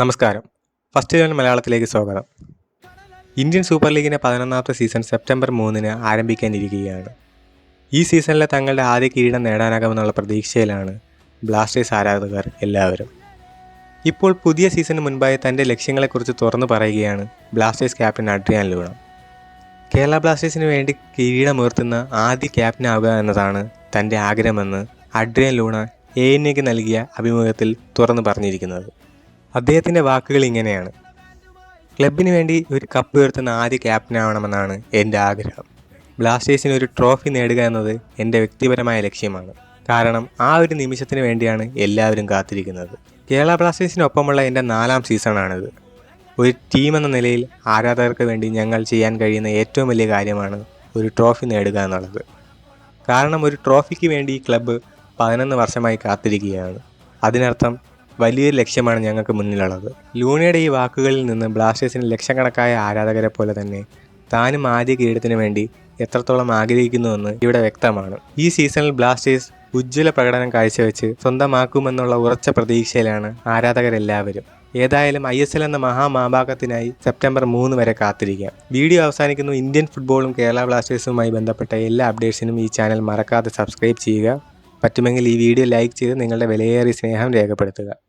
നമസ്കാരം. First Eleven മലയാളത്തിലേക്ക് സ്വാഗതം. ഇന്ത്യൻ സൂപ്പർ ലീഗിന്റെ പതിനൊന്നാമത്തെ സീസൺ സെപ്റ്റംബർ മൂന്നിന് ആരംഭിക്കാനിരിക്കുകയാണ്. ഈ സീസണിലെ തങ്ങളുടെ ആദ്യ കിരീടം നേടാനാകുമെന്നുള്ള പ്രതീക്ഷയിലാണ് ബ്ലാസ്റ്റേഴ്സ് ആരാധകർ എല്ലാവരും. ഇപ്പോൾ പുതിയ സീസണിന് മുൻപായി തന്റെ ലക്ഷ്യങ്ങളെക്കുറിച്ച് തുറന്നു പറയുകയാണ് Blasters captain Adrian Luna. Kerala ബ്ലാസ്റ്റേഴ്സിന് വേണ്ടി കിരീടമുയർത്തുന്ന ആദ്യ ക്യാപ്റ്റൻ ആവുക എന്നതാണ് തന്റെ ആഗ്രഹമെന്ന് അഡ്രിയൻ ലൂണ എ നൽകിയ അഭിമുഖത്തിൽ തുറന്നു പറഞ്ഞിരിക്കുന്നത്. അദ്ദേഹത്തിന്റെ വാക്കുകൾ ഇങ്ങനെയാണ്. ക്ലബിന് വേണ്ടി ഒരു കപ്പ് ഉയർത്തുന്ന ആദ്യ ക്യാപ്റ്റൻ ആവണമെന്നാണ് എന്റെ ആഗ്രഹം. ബ്ലാസ്റ്റേഴ്സിന് ഒരു ട്രോഫി നേടുക എന്നത് എന്റെ വ്യക്തിപരമായ ലക്ഷ്യമാണ്. കാരണം ആ ഒരു നിമിഷത്തിന് വേണ്ടിയാണ് എല്ലാവരും കാത്തിരിക്കുന്നത്. കേരള ബ്ലാസ്റ്റേഴ്സിനൊപ്പമുള്ള എന്റെ നാലാം സീസണാണിത്. ഒരു ടീം എന്ന നിലയിൽ ആരാധകർക്ക് വേണ്ടി ഞങ്ങൾ ചെയ്യാൻ കഴിയുന്ന ഏറ്റവും വലിയ കാര്യമാണ് ഒരു ട്രോഫി നേടുക എന്നുള്ളത്. കാരണം ഒരു ട്രോഫിക്ക് വേണ്ടി ഈ ക്ലബ്ബ് പതിനൊന്ന് വർഷമായി കാത്തിരിക്കുകയാണ്. അതിനർത്ഥം വലിയൊരു ലക്ഷ്യമാണ് ഞങ്ങൾക്ക് മുന്നിലുള്ളത്. ലൂണയുടെ ഈ വാക്കുകളിൽ നിന്ന് ബ്ലാസ്റ്റേഴ്സിന് ലക്ഷക്കണക്കായ ആരാധകരെ പോലെ തന്നെ താനും ആദ്യ കിരീടത്തിന് വേണ്ടി എത്രത്തോളം ആഗ്രഹിക്കുന്നുവെന്ന് ഇവിടെ വ്യക്തമാണ്. ഈ സീസണിൽ ബ്ലാസ്റ്റേഴ്സ് ഉജ്ജ്വല പ്രകടനം കാഴ്ചവെച്ച് സ്വന്തമാക്കുമെന്നുള്ള ഉറച്ച പ്രതീക്ഷയിലാണ് ആരാധകരെല്ലാവരും. ഏതായാലും ഐ എസ് എൽ എന്ന മഹാമാഭാഗത്തിനായി സെപ്റ്റംബർ മൂന്ന് വരെ കാത്തിരിക്കാം. വീഡിയോ അവസാനിക്കുന്നു. ഇന്ത്യൻ ഫുട്ബോളും കേരള ബ്ലാസ്റ്റേഴ്സുമായി ബന്ധപ്പെട്ട എല്ലാ അപ്ഡേറ്റ്സിനും ഈ ചാനൽ മറക്കാതെ സബ്സ്ക്രൈബ് ചെയ്യുക. പറ്റുമെങ്കിൽ ഈ വീഡിയോ ലൈക്ക് ചെയ്ത് നിങ്ങളുടെ വിലയേറിയ സ്നേഹം രേഖപ്പെടുത്തുക.